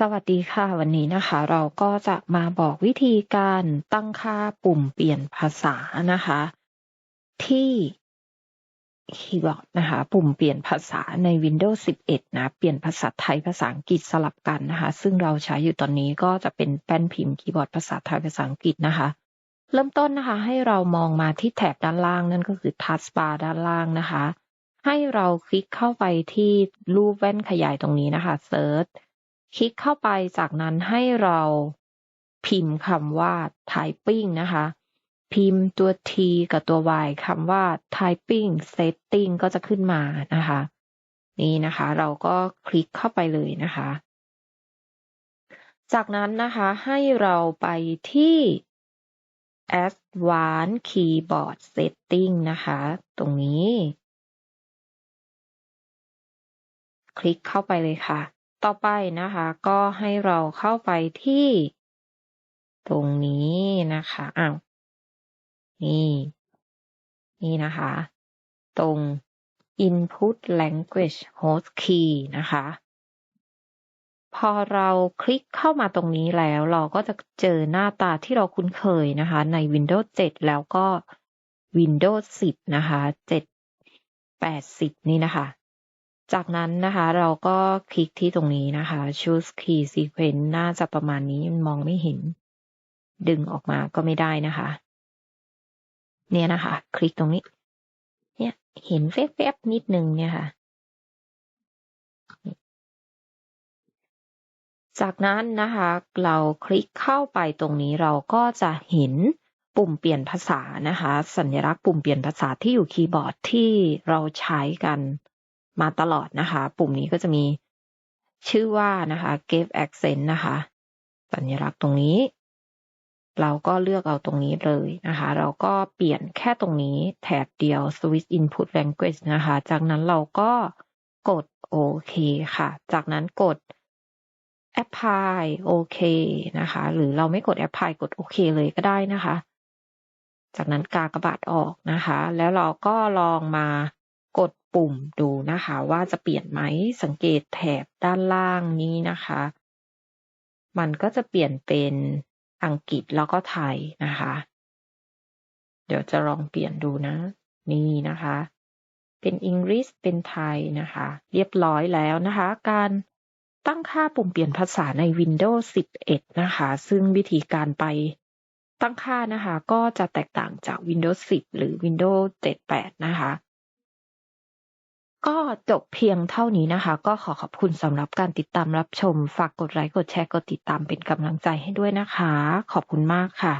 สวัสดีค่ะวันนี้นะคะ เราก็จะมาบอกวิธีการตั้งค่าปุ่มเปลี่ยนภาษานะคะ ที่คีย์บอร์ดนะคะ ปุ่มเปลี่ยนภาษาใน Windows 11 นะ เปลี่ยนภาษาไทยภาษาอังกฤษสลับกันนะคะ ซึ่งเราใช้อยู่ตอนนี้ก็จะเป็นแป้นพิมพ์คีย์บอร์ดภาษาไทยภาษาอังกฤษนะคะ เริ่มต้นนะคะ ให้เรามองมาที่แถบด้านล่างนั่นก็คือ Taskbar ด้านล่างนะคะ ให้เราคลิกเข้าไปที่รูปแว่นขยายตรงนี้นะคะ Search คลิกเข้าไปจากนั้นให้เราพิมพ์คำว่า typing นะคะ พิมพ์ตัว t กับตัว y คำว่า typing setting ก็จะขึ้นมานะคะ นี่นะคะ เราก็คลิกเข้าไปเลยนะคะ จากนั้นนะคะให้เราไปที่ advanced keyboard setting นะคะ ตรงนี้ คลิกเข้าไปเลยค่ะ ต่อไปนะคะ ก็ให้เราเข้าไปที่ ตรงนี้นะคะอ้าวนี่ นี่นะคะ ตรง input language host key นะคะ พอเราคลิกเข้ามาตรงนี้แล้วเราก็จะเจอหน้าตาที่เราคุ้นเคยนะคะ ใน Windows 7 แล้วก็ Windows 10 นะคะ 7 80 นี่นะคะ จากนั้นนะคะเราก็คลิกที่ตรงนี้นะคะ choose key sequence น่าจะประมาณนี้มองไม่เห็น ดึงออกมาก็ไม่ได้นะคะ เนี่ยนะคะ คลิกตรงนี้ เนี่ยเห็นแวบๆนิดนึงเนี่ยค่ะ จากนั้นนะคะ เราคลิกเข้าไปตรงนี้เราก็จะเห็นปุ่มเปลี่ยนภาษานะคะ สัญลักษณ์ปุ่มเปลี่ยนภาษาที่อยู่คีย์บอร์ดที่เราใช้กัน มาตลอดนะคะ ปุ่มนี้ก็จะมีชื่อว่านะคะ give accent นะคะ สัญลักษณ์ตรงนี้ เราก็เลือกเอาตรงนี้เลยนะคะ เราก็เปลี่ยนแค่ตรงนี้แถบเดียว switch input language นะคะ จากนั้นเราก็กดโอเคค่ะ จากนั้นกด apply โอเคนะคะ หรือเราไม่กด apply กดโอเคเลยก็ได้นะคะ จากนั้นกากระบาดออกนะคะ แล้วเราก็ลองมา กดปุ่มดูนะคะ ว่าจะเปลี่ยนไหมสังเกตแถบด้านล่างนี้นะคะ มันก็จะเปลี่ยนเป็นอังกฤษแล้วก็ไทยนะคะ เดี๋ยวจะลองเปลี่ยนดูนะ นี่นะคะ เป็นอังกฤษเป็นไทยนะคะ เรียบร้อยแล้วนะคะ การตั้งค่าปุ่มเปลี่ยนภาษาใน Windows 11 นะคะ ซึ่งวิธีการไปตั้งค่านะคะ ก็จะแตกต่างจาก Windows 10 หรือ Windows 7.8 นะคะ ก็จบเพียงเท่านี้นะคะ ก็ขอขอบคุณสำหรับการติดตามรับชม ฝากกดไลค์กดแชร์กดติดตามเป็นกำลังใจให้ด้วยนะคะ ขอบคุณมากค่ะ